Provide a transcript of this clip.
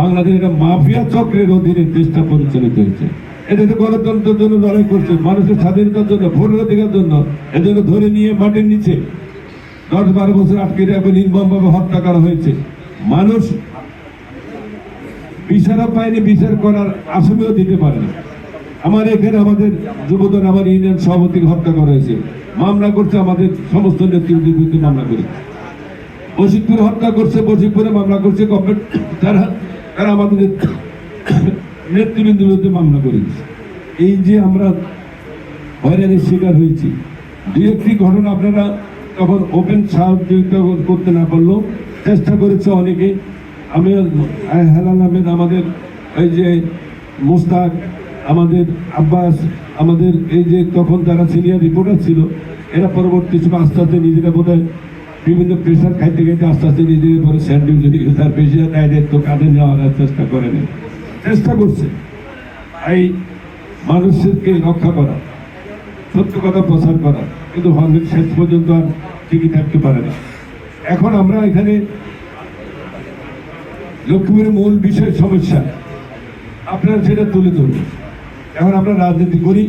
বাংলাদেশ একটা মাফিয়া চক্রের অধীনে দেশটা পরিচালিত হয়েছে। এদেশে গণতন্ত্রের জন্য লড়াই করছে, মানুষের স্বাধীনতার জন্য, ভোটের অধিকার জন্য, এজন্য ধরে নিয়ে মাটির নিচে। দশ বারো বছর আটকে রেখে নির্মমভাবে হত্যা করা হয়েছে। মানুষ বিচারও পায়নি, বিচার করার আসামিও দিতে পারে না আমার এখানে আমাদের যুবদল, আমার ইউনিয়ন সভাপতিকে হত্যা করা হয়েছে। মামলা করছে আমাদের সমস্ত নেতৃত্বের বিরুদ্ধে মামলা করেছে। বশিকপুরে হত্যা করছে, বশিকপুরে মামলা করছে গভর্নমেন্ট তারা তারা আমাদের নেতৃ- নেতৃবৃন্দের বিরুদ্ধে মামলা করেছে। এই যে আমরা হয়রানির শিকার হয়েছি দু একটি ঘটনা আপনারা তখন ওপেন সহযোগিতা করতে না পারলেও চেষ্টা করেছে অনেকে। আমি হেলাল আহমেদ, আমাদের এই যে মুস্তাক, আমাদের আব্বাস, আমাদের এই যে তখন যারা সিনিয়র রিপোর্টার ছিল, এরা পরবর্তী সময় আস্তে আস্তে নিজেরা বোধ বিভিন্ন প্রেশার খাইতে খাইতে আস্তে আস্তে নিজেদের পরে স্যান্ডউইচ যদি তার বেশি দায়িত্ব কাঁধে নেওয়ার চেষ্টা করেনি চেষ্টা করছে। এই মানুষকে রক্ষা করা, সত্য কথা প্রচার করা, কিন্তু হলের শেষ পর্যন্ত আর টিকে থাকতে পারে না। এখন আমরা এখানে লক্ষ্মীপুরের মূল বিষয় সমস্যা। আপনারা সেটা তুলে ধরুন। এখন আমরা রাজনীতি করি